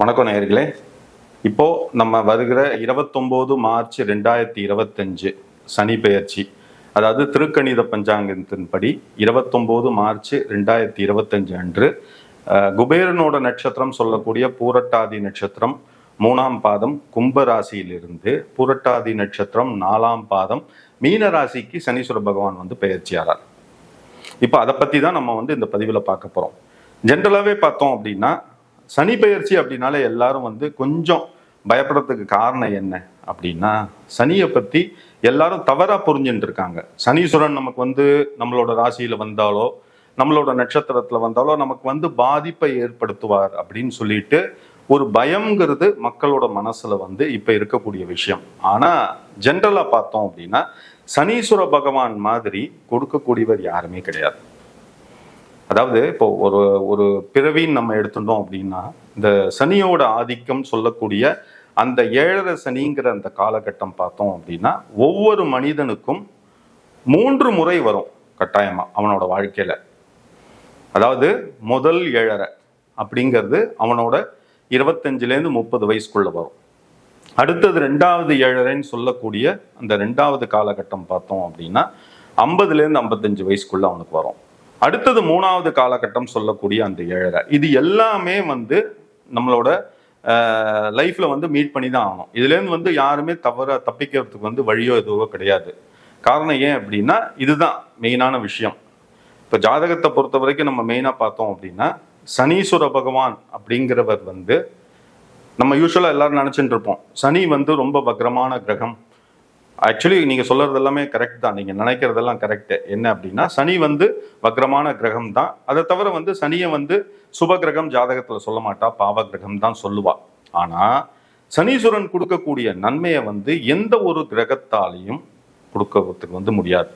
வணக்கம் நேயர்களே. இப்போ நம்ம வருகிற இருபத்தொம்போது மார்ச் ரெண்டாயிரத்தி இருபத்தஞ்சு சனி பெயர்ச்சி அதாவது திருக்கணித பஞ்சாங்கத்தின்படி இருபத்தொம்போது மார்ச் ரெண்டாயிரத்தி இருபத்தஞ்சு அன்று குபேரனோட நட்சத்திரம் சொல்லக்கூடிய பூரட்டாதி நட்சத்திரம் மூணாம் பாதம் கும்ப ராசியிலிருந்து பூரட்டாதி நட்சத்திரம் நாலாம் பாதம் மீன ராசிக்கு சனீஸ்வர பகவான் வந்து பெயர்ச்சியாரார் இப்போ அதை பற்றி தான் நம்ம வந்து இந்த பதிவில் பார்க்க போகிறோம் ஜென்ரலாகவே பார்த்தோம் அப்படின்னா சனி பெயர்ச்சி அப்படின்னாலே எல்லாரும் வந்து கொஞ்சம் பயப்படுறதுக்கு காரணம் என்ன அப்படின்னா சனியை பற்றி எல்லாரும் தவறாக புரிஞ்சுட்டு இருக்காங்க. சனீஸ்வரன் நமக்கு வந்து நம்மளோட ராசியில் வந்தாலோ நம்மளோட நட்சத்திரத்தில் வந்தாலோ நமக்கு வந்து பாதிப்பை ஏற்படுத்துவார் அப்படின்னு சொல்லிட்டு ஒரு பயம்ங்கிறது மக்களோட மனசில் வந்து இப்போ இருக்கக்கூடிய விஷயம். ஆனால் ஜென்ரலாக பார்த்தோம் அப்படின்னா சனீஸ்வர பகவான் மாதிரி கொடுக்கக்கூடியவர் யாருமே கிடையாது. அதாவது இப்போ ஒரு ஒரு பிறவின்னு நம்ம எடுத்துட்டோம் அப்படின்னா இந்த சனியோட ஆதிக்கம் சொல்லக்கூடிய அந்த ஏழரை சனிங்கிற அந்த காலகட்டம் பார்த்தோம் அப்படின்னா ஒவ்வொரு மனிதனுக்கும் மூன்று முறை வரும் கட்டாயமா அவனோட வாழ்க்கையில. அதாவது முதல் ஏழரை அப்படிங்கிறது அவனோட இருபத்தஞ்சிலேருந்து முப்பது வயசுக்குள்ள வரும். அடுத்தது ரெண்டாவது ஏழரைன்னு சொல்லக்கூடிய அந்த ரெண்டாவது காலகட்டம் பார்த்தோம் அப்படின்னா ஐம்பதுலேருந்து ஐம்பத்தஞ்சு வயசுக்குள்ள அவனுக்கு வரும். அடுத்தது மூணாவது காலகட்டம் சொல்லக்கூடிய அந்த ஏழரை. இது எல்லாமே வந்து நம்மளோட லைஃப்பில் வந்து மீட் பண்ணி தான் ஆகணும். இதுலேருந்து வந்து யாருமே தவற தப்பிக்கிறதுக்கு வந்து வழியோ எதுவோ கிடையாது. காரணம் ஏன் அப்படின்னா இதுதான் மெயினான விஷயம். இப்போ ஜாதகத்தை பொறுத்த வரைக்கும் நம்ம மெயினாக பார்த்தோம் அப்படின்னா சனீஸ்வர பகவான் அப்படிங்கிறவர் வந்து நம்ம யூஸ்வலாக எல்லாரும் நினச்சிட்டு இருப்போம். சனி வந்து ரொம்ப பக்ரமான கிரகம். ஆக்சுவலி நீங்கள் சொல்கிறது எல்லாமே கரெக்ட் தான். நீங்கள் நினைக்கிறதெல்லாம் கரெக்டு என்ன அப்படின்னா சனி வந்து வக்ரமான கிரகம் தான். அதை தவிர வந்து சனியை வந்து சுப கிரகம் ஜாதகத்தில் சொல்ல மாட்டா பாவ கிரகம் தான் சொல்லுவா. ஆனால் சனீஸ்வரன் கொடுக்கக்கூடிய நன்மையை வந்து எந்த ஒரு கிரகத்தாலையும் கொடுக்கறதுக்கு வந்து முடியாது.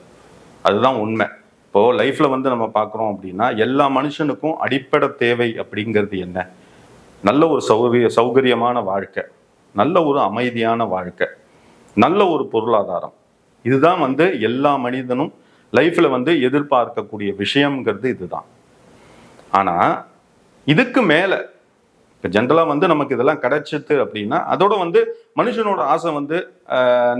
அதுதான் உண்மை. இப்போ லைஃப்பில் வந்து நம்ம பார்க்குறோம் அப்படின்னா எல்லா மனுஷனுக்கும் அடிப்படை தேவை அப்படிங்கிறது என்ன? நல்ல ஒரு சௌகரிய சௌகரியமான வாழ்க்கை. நல்ல ஒரு அமைதியான வாழ்க்கை. நல்ல ஒரு பொருளாதாரம். இதுதான் வந்து எல்லா மனிதனும் லைஃப்பில் வந்து எதிர்பார்க்கக்கூடிய விஷயம்ங்கிறது இதுதான். ஆனால் இதுக்கு மேலே இப்போ ஜென்ரலாக வந்து நமக்கு இதெல்லாம் கிடைச்சிது அப்படின்னா அதோட வந்து மனுஷனோட ஆசை வந்து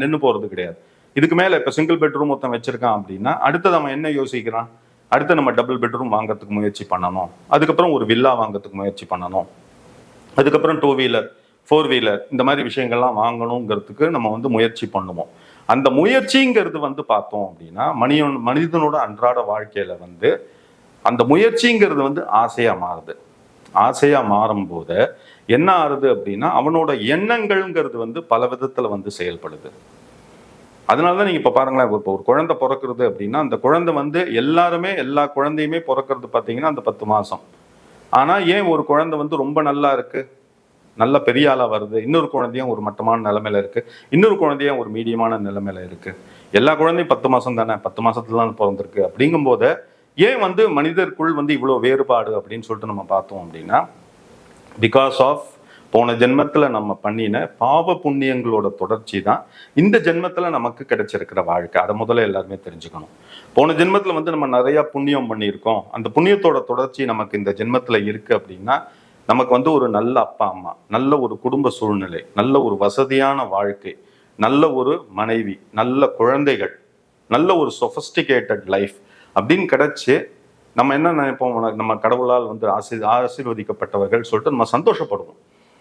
நின்று போகிறது கிடையாது. இதுக்கு மேலே இப்போ சிங்கிள் பெட்ரூம் ஒருத்தன் வச்சுருக்கான் அப்படின்னா அடுத்தது அவன் என்ன யோசிக்கிறான்? அடுத்து நம்ம டபுள் பெட்ரூம் வாங்கறதுக்கு முயற்சி பண்ணணும். அதுக்கப்புறம் ஒரு வில்லா வாங்குறதுக்கு முயற்சி பண்ணணும். அதுக்கப்புறம் டூ வீலர் ஃபோர் வீலர் இந்த மாதிரி விஷயங்கள்லாம் வாங்கணுங்கிறதுக்கு நம்ம வந்து முயற்சி பண்ணுவோம். அந்த முயற்சிங்கிறது வந்து பார்த்தோம் அப்படின்னா மனிதன் மனிதனோட அன்றாட வாழ்க்கையில வந்து அந்த முயற்சிங்கிறது வந்து ஆசையா மாறுது. ஆசையா மாறும்போது என்ன ஆறுது அப்படின்னா அவனோட எண்ணங்கள்ங்கிறது வந்து பல விதத்துல வந்து செயல்படுது. அதனால தான் நீங்க இப்ப பாருங்களேன் இப்போ ஒரு குழந்தை பிறக்கிறது அப்படின்னா அந்த குழந்தை வந்து எல்லாருமே எல்லா குழந்தையுமே பிறக்கிறது பார்த்தீங்கன்னா அந்த பத்து மாசம். ஆனா ஏன் ஒரு குழந்தை வந்து ரொம்ப நல்லா இருக்கு? நல்ல பெரிய ஆளாக வருது. இன்னொரு குழந்தையும் ஒரு மட்டமான நிலைமையில இருக்கு. இன்னொரு குழந்தையும் ஒரு மீடியமான நிலைமையில இருக்கு. எல்லா குழந்தையும் பத்து மாசம் தானே? பத்து மாசத்துல தான் பிறந்திருக்கு. அப்படிங்கும்போது ஏன் வந்து மனிதருக்குள் வந்து இவ்வளோ வேறுபாடு அப்படின்னு சொல்லிட்டு நம்ம பார்த்தோம் அப்படின்னா பிகாஸ் ஆஃப் போன ஜென்மத்தில் நம்ம பண்ணின பாவ புண்ணியங்களோட தொடர்ச்சி தான் இந்த ஜென்மத்தில் நமக்கு கிடைச்சிருக்கிற வாழ்க்கை. அதை முதல்ல எல்லாருமே தெரிஞ்சுக்கணும். போன ஜென்மத்தில் வந்து நம்ம நிறையா புண்ணியம் பண்ணியிருக்கோம். அந்த புண்ணியத்தோட தொடர்ச்சி நமக்கு இந்த ஜென்மத்தில் இருக்குது அப்படின்னா நமக்கு வந்து ஒரு நல்ல அப்பா அம்மா நல்ல ஒரு குடும்ப சூழ்நிலை நல்ல ஒரு வசதியான வாழ்க்கை நல்ல ஒரு மனைவி நல்ல குழந்தைகள் நல்ல ஒரு சொஃபஸ்டிகேட்டட் லைஃப் அப்படின்னு கிடைச்சி நம்ம என்ன நினைப்போம்? நம்ம கடவுளால் வந்து ஆசி ஆசீர்வதிக்கப்பட்டவர்கள் சொல்லிட்டு நம்ம சந்தோஷப்படுவோம்.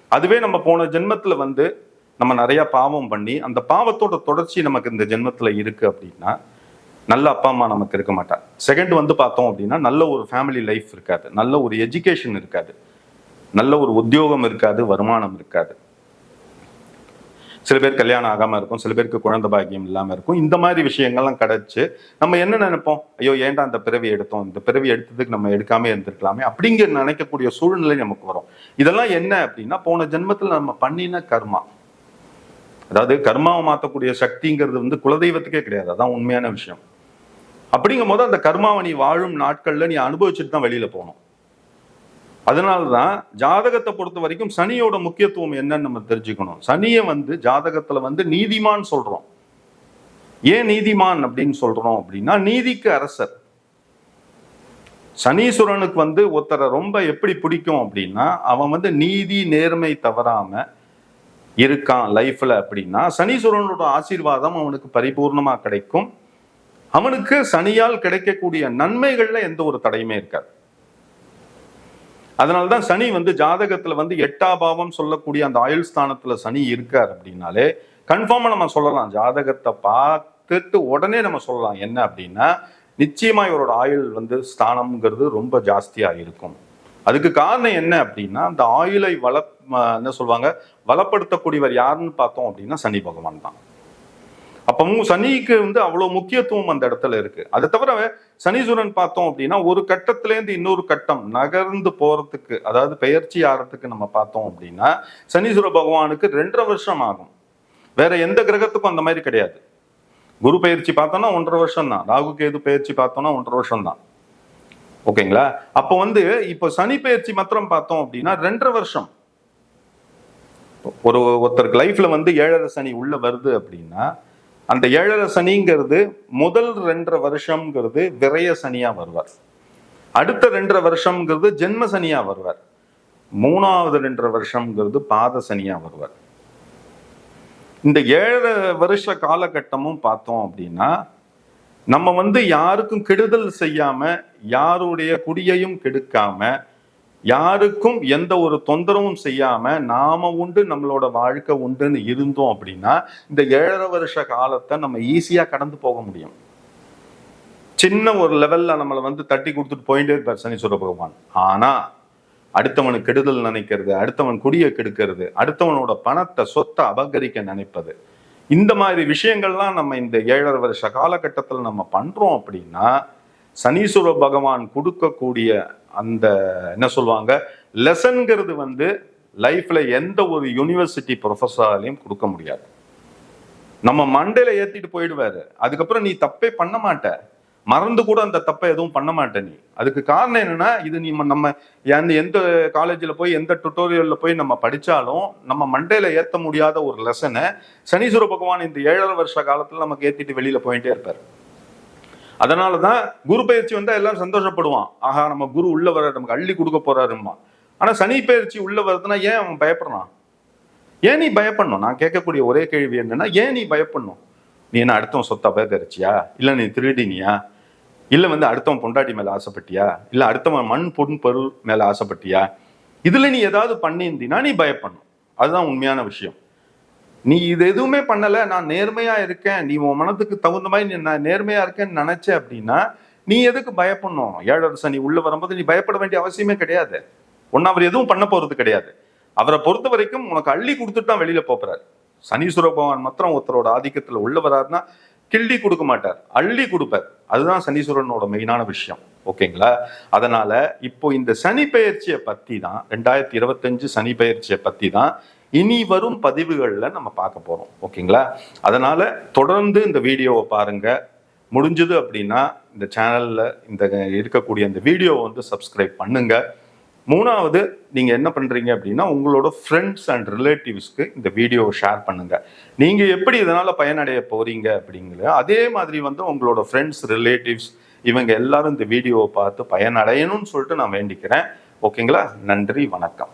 அதுவே நம்ம போன ஜென்மத்தில் வந்து நம்ம நிறைய பாவம் பண்ணி அந்த பாவத்தோட தொடர்ச்சி நமக்கு இந்த ஜென்மத்தில் இருக்கு அப்படின்னா நல்ல அப்பா அம்மா நமக்கு இருக்க மாட்டார் செகண்ட் வந்து பார்த்தோம் அப்படின்னா நல்ல ஒரு ஃபேமிலி லைஃப் இருக்காது நல்ல ஒரு எஜுகேஷன் இருக்காது. நல்ல ஒரு உத்தியோகம் இருக்காது வருமானம் இருக்காது. சில பேர் கல்யாணம் ஆகாம இருக்கும் சில பேருக்கு குழந்தை பாக்கியம் இல்லாம இருக்கும். இந்த மாதிரி விஷயங்கள்லாம் கிடைச்சு நம்ம என்ன நினைப்போம்? ஐயோ ஏன்டா அந்த பிறவி எடுத்தோம்? இந்த பிறவி எடுத்ததுக்கு நம்ம எடுக்காம இருந்திருக்கலாமே அப்படிங்கிற நினைக்கக்கூடிய சூழ்நிலை நமக்கு வரும். இதெல்லாம் என்ன அப்படின்னா போன ஜென்மத்தில் நம்ம பண்ணின கர்மா. அதாவது கர்மாவை மாற்றக்கூடிய சக்திங்கிறது வந்து குலதெய்வத்துக்கே கிடையாது. அதான் உண்மையான விஷயம். அப்படிங்கும் போது அந்த கர்மாவை நீ வாழும் நாட்கள்ல நீ அனுபவிச்சுட்டு தான் வெளியில போகணும். அதனால தான் ஜாதகத்தை பொறுத்த வரைக்கும் சனியோட முக்கியத்துவம் என்னன்னு நம்ம தெரிஞ்சுக்கணும். சனியை வந்து ஜாதகத்தில் வந்து நீதிமான் சொல்கிறோம் ஏன் நீதிமான் அப்படின்னு சொல்கிறோம் அப்படின்னா நீதிக்கு அரசர். சனீஸ்வரனுக்கு வந்து ஒருத்தரை ரொம்ப எப்படி பிடிக்கும் அப்படின்னா அவன் வந்து நீதி நேர்மை தவறாம இருக்கான் லைஃப்ல அப்படின்னா சனீஸ்வரனோட ஆசீர்வாதம் அவனுக்கு பரிபூர்ணமா கிடைக்கும். அவனுக்கு சனியால் கிடைக்கக்கூடிய நன்மைகள்ல எந்த ஒரு தடையுமே இருக்காது. அதனால்தான் சனி வந்து ஜாதகத்துல வந்து எட்டாபாவம் சொல்லக்கூடிய அந்த ஆயுள் ஸ்தானத்துல சனி இருக்கார் அப்படின்னாலே கன்ஃபார்மா நம்ம சொல்லலாம். ஜாதகத்தை பார்த்துட்டு உடனே நம்ம சொல்லலாம். என்ன அப்படின்னா நிச்சயமா இவரோட ஆயுள் வந்து ஸ்தானம்ங்கிறது ரொம்ப ஜாஸ்தியா இருக்கும். அதுக்கு காரணம் என்ன அப்படின்னா அந்த ஆயுளை வள என்ன சொல்லுவாங்க வளப்படுத்தக்கூடியவர் யாருன்னு பார்த்தோம் அப்படின்னா சனி பகவான் தான். அப்பவும் சனிக்கு வந்து அவ்வளவு முக்கியத்துவம் அந்த இடத்துல இருக்கு. அதை தவிர சனீஸ்வரன் பார்த்தோம் அப்படின்னா ஒரு கட்டத்திலேருந்து இன்னொரு கட்டம் நகர்ந்து போறதுக்கு அதாவது பெயர்ச்சி ஆறதுக்கு நம்ம பார்த்தோம் அப்படின்னா சனீஸ்வர பகவானுக்கு ரெண்டரை வருஷம் ஆகும். வேற எந்த கிரகத்துக்கும் அந்த மாதிரி கிடையாது. குரு பயிற்சி பார்த்தோம்னா ஒன்றரை வருஷம் தான். ராகு கேது பயிற்சி பார்த்தோம்னா ஒன்றரை வருஷம் தான். ஓகேங்களா? அப்போ வந்து இப்போ சனி பயிற்சி மாத்திரம் பார்த்தோம் அப்படின்னா ரெண்டரை வருஷம். ஒரு ஒருத்தருக்கு லைஃப்ல வந்து ஏழரை சனி உள்ள வருது அப்படின்னா அந்த ஏழரை சனிங்கிறது முதல் ரெண்டரை வருஷம்ங்கிறது விரய சனியா வருவார். அடுத்த ரெண்டரை வருஷம்ங்கிறது ஜென்ம சனியா வருவார். மூணாவது ரெண்டரை வருஷம்ங்கிறது பாத சனியா வருவார். இந்த ஏழரை வருஷ காலகட்டமும் பார்த்தோம் அப்படின்னா நம்ம வந்து யாருக்கும் கெடுதல் செய்யாம யாருடைய குடியையும் கெடுக்காம யாருக்கும் எந்த ஒரு தொந்தரவும் செய்யாம நாம உண்டு நம்மளோட வாழ்க்கை உண்டுன்னு இருந்தோம் அப்படின்னா இந்த ஏழரை வருஷ காலத்தை நம்ம ஈஸியா கடந்து போக முடியும். சின்ன ஒரு லெவல்ல நம்மளை வந்து தட்டி கொடுத்துட்டு போயிட்டே இருப்பார் சனீஸ்வர பகவான். ஆனா அடுத்தவனுக்கு கெடுதல் நினைக்கிறது அடுத்தவன் குடியை கெடுக்கிறது அடுத்தவனோட பணத்தை சொத்தை அபகரிக்க நினைப்பது. இந்த மாதிரி விஷயங்கள்லாம் நம்ம இந்த ஏழரை வருஷ காலகட்டத்தில் நம்ம பண்றோம் அப்படின்னா சனீஸ்வர பகவான் கொடுக்கக்கூடிய அந்த என்ன சொல்லுவாங்க லெசன்ங்கிறது வந்து லைஃப்ல எந்த ஒரு யூனிவர்சிட்டி ப்ரொஃபஸராலையும் கொடுக்க முடியாது. நம்ம மண்டையில ஏத்திட்டு போயிடுவாரு. அதுக்கப்புறம் நீ தப்பே பண்ண மாட்ட. மறந்து கூட அந்த தப்பை எதுவும் பண்ண மாட்ட நீ. அதுக்கு காரணம் என்னன்னா இது நீ நம்ம எந்த எந்த காலேஜில் போய் எந்த டுட்டோரியல்ல போய் நம்ம படிச்சாலும் நம்ம மண்டையில ஏற்ற முடியாத ஒரு லெசனை சனீஸ்வர பகவான் இந்த ஏழரை வருஷ காலத்தில் நமக்கு ஏற்றிட்டு வெளியில போயிட்டே இருப்பார். அதனாலதான் குரு பயிற்சி வந்தா எல்லாரும் சந்தோஷப்படுவான். ஆஹா நம்ம குரு உள்ள வர நமக்கு அள்ளி கொடுக்க போறாருமா ஆனா சனி பயிற்சி உள்ள வருதுன்னா ஏன் அவன் பயப்படுறான்? ஏன் நீ பயப்படணும்? நான் கேட்கக்கூடிய ஒரே கேள்வி என்னன்னா ஏன் நீ பயப்படணும்? நீ என்ன அடுத்தவன் சொத்தை அபகரிச்சியா இல்ல நீ திருடினியா இல்ல வந்து அடுத்தவன் பொண்டாட்டி மேல ஆசைப்பட்டியா? இல்ல அடுத்தவன் மண் பொன் பொருள் மேல ஆசைப்பட்டியா? இதுல நீ ஏதாவது பண்ணியிருந்தீன்னா நீ பயப்படணும். அதுதான் உண்மையான விஷயம். நீ இது எதுவுமே பண்ணலை நான் நேர்மையாக இருக்கேன் நீ உன் மனதுக்கு தகுந்த மாதிரி நீ நான் நேர்மையாக இருக்கேன்னு நினச்ச அப்படின்னா நீ எதுக்கு பயப்படணும்? ஏழரை சனி உள்ளே வரும்போது நீ பயப்பட வேண்டிய அவசியமே கிடையாது. ஒன்று அவர் எதுவும் பண்ண போகிறது கிடையாது. அவரை பொறுத்த வரைக்கும் உனக்கு அள்ளி கொடுத்துட்டு தான் வெளியில் போறாரு. சனீஸ்வர பகவான் மாத்திரம் ஒருத்தரோட ஆதிக்கத்தில் உள்ள வராருன்னா கிள்ளி கொடுக்க மாட்டார். அள்ளி கொடுப்பார். அதுதான் சனீஸ்வரனோட மெயினான விஷயம். ஓகேங்களா? அதனால இப்போ இந்த சனி பயிற்சியை பற்றி தான் ரெண்டாயிரத்தி இருபத்தஞ்சு சனி பயிற்சியை பற்றி தான் இனி வரும் பதிவுகளில் நம்ம பார்க்க போகிறோம் ஓகேங்களா? அதனால் தொடர்ந்து இந்த வீடியோவை பாருங்கள் முடிஞ்சது அப்படின்னா இந்த சேனலில் இந்த இருக்கக்கூடிய இந்த வீடியோவை வந்து சப்ஸ்கிரைப் பண்ணுங்கள் மூணாவது நீங்கள் என்ன பண்ணுறீங்க அப்படின்னா உங்களோட ஃப்ரெண்ட்ஸ் அண்ட் ரிலேட்டிவ்ஸ்க்கு இந்த வீடியோவை ஷேர் பண்ணுங்கள் நீங்கள் எப்படி இதனால் பயனடைய போகிறீங்க அப்படிங்கிற அதே மாதிரி வந்து உங்களோட ஃப்ரெண்ட்ஸ் ரிலேட்டிவ்ஸ் இவங்க எல்லாரும் இந்த வீடியோவை பார்த்து பயனடையணும்னு சொல்லிட்டு நான் வேண்டிக்கிறேன். ஓகேங்களா? நன்றி வணக்கம்.